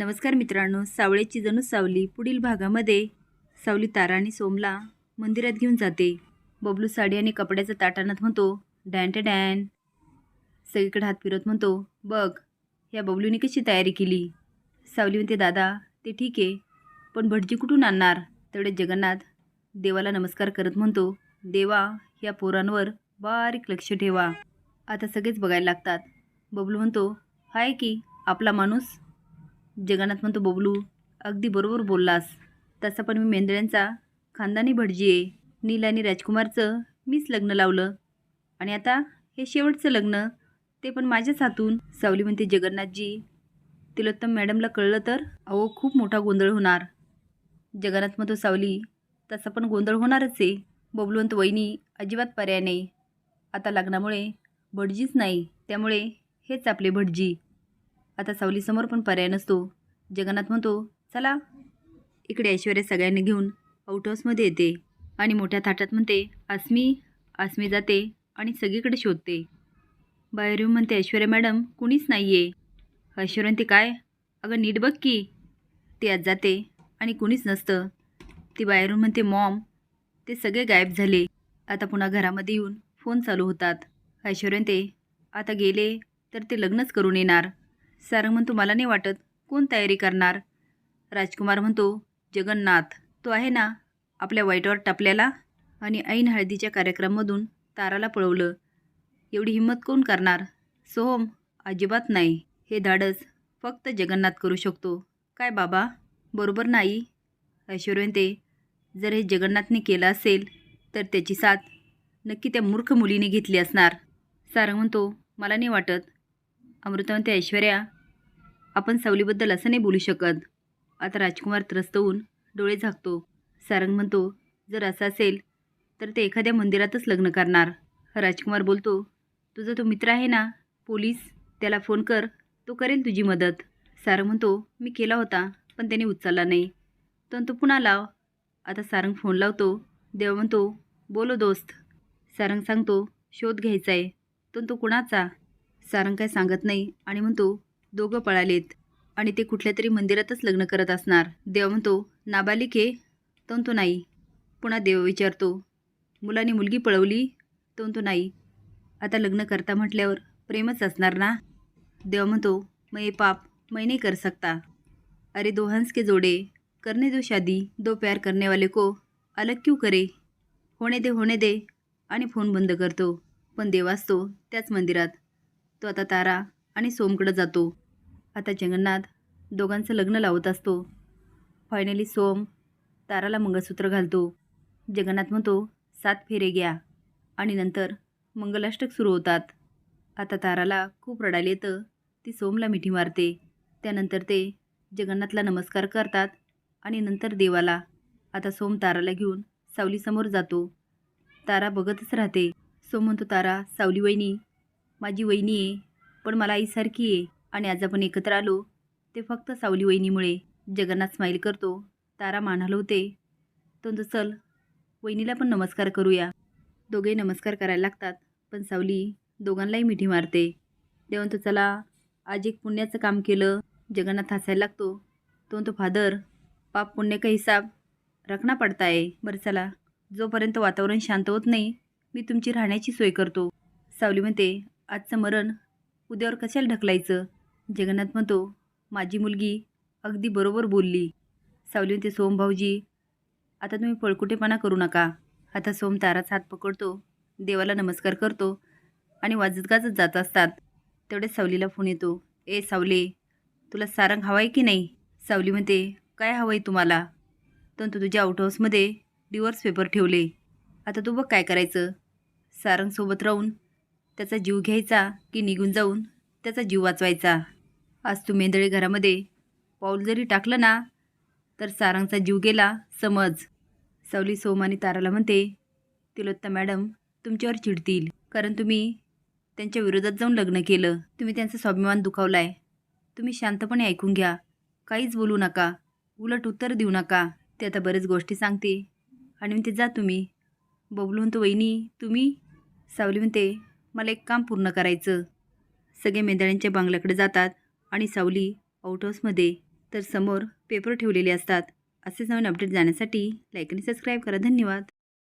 नमस्कार मित्रांनो सावळेची जणू सावली पुढील भागामध्ये. सावली तारा आणि सोमला मंदिरात घेऊन जाते. बबलू साडी आणि कपड्याचा ताटानात म्हणतो डॅन टे डॅन. सगळीकडे हात फिरत म्हणतो बघ या बबलूने कशी तयारी केली. सावली म्हणते दादा ते ठीक आहे पण भटजी कुठून आणणार? तेवढे जगन्नाथ देवाला नमस्कार करत म्हणतो देवा या पोरांवर बारीक लक्ष ठेवा. आता सगळेच बघायला लागतात. बबलू म्हणतो हाय की आपला माणूस जगन्नाथ म्हणतो बबलू अगदी बरोबर बोललास. तसं पण मी मेंदळ्यांचा खानदानी भटजी आहे नील आणि राजकुमारचं मीच लग्न लावलं. आणि आता हे शेवटचं लग्न ते पण माझ्याच हातून. सावली म्हणते जगन्नाथजी तिलोत्तम मॅडमला कळलं तर अहो खूप मोठा गोंधळ होणार. जगन्नाथ म्हणतो सावली तसा पण गोंधळ होणारच आहे बबलू वहिनी अजिबात पर्याय नाही. आता लग्नामुळे भटजीच नाही त्यामुळे हेच आपले भटजी. आता सावलीसमोर पण पर्याय नसतो. जगन्नाथ म्हणतो चला इकडे ऐश्वर्या सगळ्यांनी घेऊन आउट हाऊसमध्ये येते आणि मोठ्या थाटात म्हणते आसमी आसमी जाते आणि सगळीकडे शोधते. बाहेर येऊन म्हणते ऐश्वर्या मॅडम कुणीच नाही आहे ऐश्वर्या ते काय? अगं नीट बघ की ती आज जाते आणि कुणीच नसतं. ती बाहेरून म्हणते मॉम ते सगळे गायब झाले. आता पुन्हा घरामध्ये येऊन फोन चालू होतात. ऐश्वर्या ते आता गेले तर ते लग्नच करून येणार. सारंग म्हणतो मला नाही वाटत कोण तयारी करणार? राजकुमार म्हणतो जगन्नाथ तो आहे ना आपल्या वाईटवर टापल्याला आणि ऐन हळदीच्या कार्यक्रमामधून ताराला पळवलं. एवढी हिंमत कोण करणार? सोहम अजिबात नाही. हे धाडस फक्त जगन्नाथ करू शकतो. काय बाबा? बरोबर नाही. ऐश्वर्यंते जर हे जगन्नाथने केलं असेल तर त्याची साथ नक्की त्या मूर्ख मुलीने घेतली असणार. सारंग म्हणतो मला नाही वाटत अमृता म्हणते ऐश्वर्या आपण सावलीबद्दल असं नाही बोलू शकत. आता राजकुमार त्रस्त होऊन डोळे झाकतो. सारंग म्हणतो जर असं असेल तर ते एखाद्या मंदिरातच लग्न करणार. राजकुमार बोलतो तुझा तो मित्र आहे ना पोलीस त्याला फोन कर तो करेल तुझी मदत. सारंग म्हणतो मी केला होता पण त्याने उचलला नाही. तर तो पुन्हा लाव. आता सारंग फोन लावतो. देवा म्हणतो बोलो दोस्त. सारंग सांगतो शोध घ्यायचा आहे पण तो कुणाचा? सारंग काय सांगत नाही आणि म्हणतो दोघं पळालेत आणि ते कुठल्या तरी मंदिरातच लग्न करत असणार. देव म्हणतो नाबालिक हे तो तो नाही. पुन्हा देव विचारतो मुलाने मुलगी पळवली तो तो नाही. आता लग्न करता म्हटल्यावर प्रेमच असणार ना? देव म्हणतो मये पाप मै नाही कर सकता अरे दो हंस के जोड़े करने दो शादी दो प्यार करने वाले को अलग क्यू करे? होणे दे होणे दे आणि फोन बंद करतो. पण देव असतो त्याच मंदिरात. तो आता तारा आणि सोमकडं जातो. आता जगन्नाथ दोघांचं लग्न लावत असतो. फायनली सोम ताराला मंगळसूत्र घालतो. जगन्नाथ म्हणतो सात फेरे घ्या. आणि नंतर मंगलाष्टक सुरू होतात. आता ताराला खूप रडायला येतं. ती सोमला मिठी मारते. त्यानंतर ते जगन्नाथला नमस्कार करतात आणि नंतर देवाला. आता सोम ताराला घेऊन सावलीसमोर जातो. तारा बघतच राहते. सोम म्हणतो तारा सावली वहिनी माझी वहिनी आहे पण मला आईसारखी आहे आणि आज आपण एकत्र आलो ते फक्त सावली वहिनीमुळे. जगन्नाथ स्माईल करतो तारा मान हलवते तो चल वहिनीला पण नमस्कार करूया. दोघे नमस्कार करायला लागतात पण सावली दोघांनाही मिठी मारते. देवंत चला आज एक पुण्याचं काम केलं जगन्नाथ हसायला लागतो. तो तो फादर पाप पुण्य का हिसाब? रखना पडता आहे बरं चला जोपर्यंत वातावरण शांत होत नाही मी तुमची राहण्याची सोय करतो. सावली म्हणते आजचं मरण उद्यावर कशाला ढकलायचं? जगन्नाथ म्हणतो माझी मुलगी अगदी बरोबर बोलली. सावली म्हणते सोम भाऊजी आता तुम्ही पळकुटेपणा करू नका आता सोम ताराचा हात पकडतो देवाला नमस्कार करतो आणि वाजत गाजत जात असतात. तेवढ्याच सावलीला फोन येतो ए सावले तुला सारंग हवं आहे की नाही सावली म्हणते काय हवं आहे तुम्हाला तर तू तुझ्या आउटहाऊसमध्ये डिवोर्स पेपर ठेवले. आता तू बघ काय करायचं? सारंगसोबत राहून त्याचा जीव घ्यायचा की निघून जाऊन त्याचा जीव वाचवायचा? आज तू मेंदळे घरामध्ये पाऊल जरी टाकलं ना तर सारंगचा जीव गेला समज. सावली सोमानी ताराला म्हणते तिलोत्ता मॅडम तुमच्यावर चिडतील. कारण तुम्ही त्यांच्या विरोधात जाऊन लग्न केलं. तुम्ही त्यांचा स्वाभिमान दुखावलाय. तुम्ही शांतपणे ऐकून घ्या. काहीच बोलू नका. उलट उत्तर देऊ नका. ते आता बरेच गोष्टी सांगते. आणि म्हणते जा तुम्ही. बबलू म्हणतो वहिनी तुम्ही? सावली म्हणते मला एक काम पूर्ण करायचं. सगळे मेंदळ्यांच्या बांगल्याकडे जातात आणि सावली आउट हाऊसमध्ये तर समोर पेपर ठेवलेले असतात. असेच नवीन अपडेट जाण्यासाठी लाईक आणि सबस्क्राईब करा. धन्यवाद.